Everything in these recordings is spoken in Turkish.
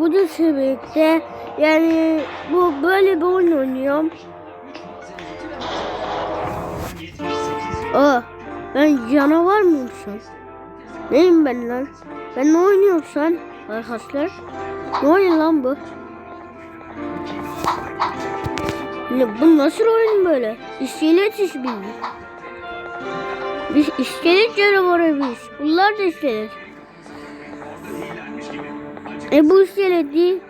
bu da sebepte yani bu böyle bir oyun oynuyorum. Aa, ben canavar sen? Neyim ben lan? Ben ne oynuyorum sen arkadaşlar? Ne oyun lan bu? Ne, bu nasıl oyun böyle? İskelet iş bildi. Biz iskelet canavarı biz. Bunlar da iskelet. E bu değil.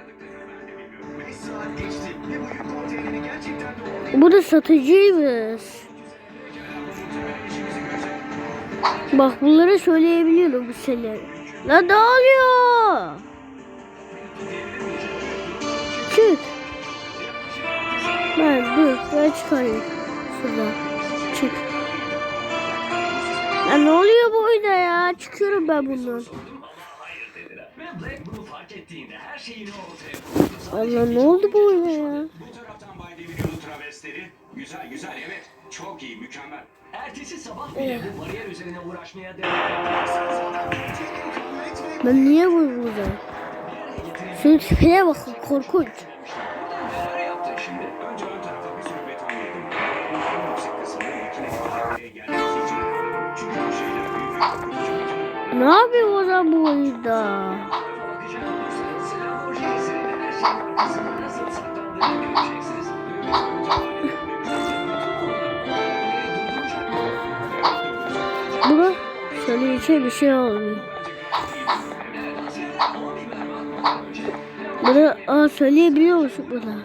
Bu da satıcıymış. Bak bunları söyleyebiliyorum bu şeyleri. La dağılıyor. Çık. Ben dur ben çıkarayım. Şuradan. Çık. Ya ne oluyor bu oyunda ya? Çıkıyorum ben bundan. Ve Black bunu fark ettiğinde her şeyini ortaya koydu. Allah ne oldu bu oyuna ya? Bu taraftan Bay Demirioğlu travestileri. Güzel güzel evet. Çok iyi mükemmel. Ertesi sabah bile bu bariyer üzerine uğraşmaya devam. Ben niye burada? Şunun tipine bakın korkunç. Neler yaptın şimdi? Önce Ne yapıyor o zaman bu oyunda? Buna söyleyeceğim bir şey olmuyor. Bunu aa, söyleyebiliyor musun buna?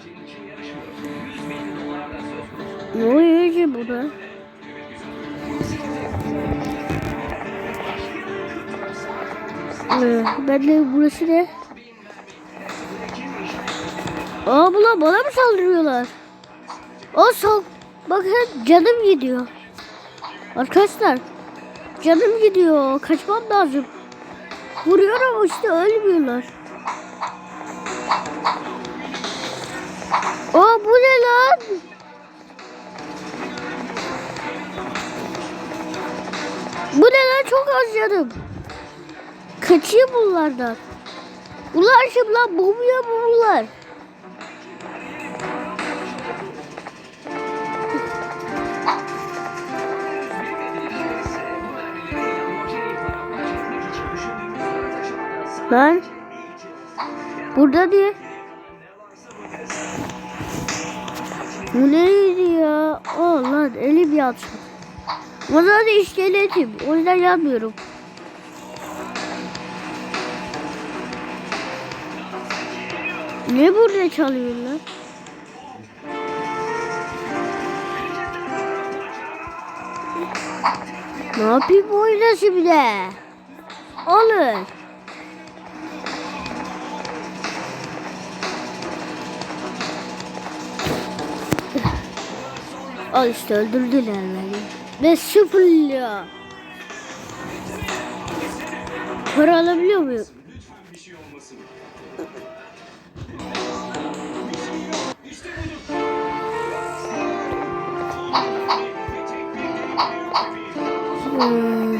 Ne oluyor ki buna? Ee, ben de burası ne? Aa bunlar bana mı saldırıyorlar? Aa sal... Bakın canım gidiyor. Arkadaşlar canım gidiyor. Kaçmam lazım. Vuruyorum işte ölmüyorlar. Aa bu ne lan? Bu ne lan çok az canım. Kaçıyor bunlardan. Bunlar kim lan? Boğmuyor mu bunlar? Lan. Burada diye. Bu neydi ya? Aa lan elim yansın. O zaman iskeletim. O yüzden yanmıyorum. Ne burada çalıyor lan? Ne yapayım bu oyunda şimdi? Olur. Al işte öldürdüler beni. Ve sıfır ya. Para alabiliyor muyum? Hmm.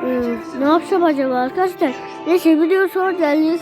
Hmm, Ne yapacağım acaba arkadaşlar? Neyse video sonra geliriz.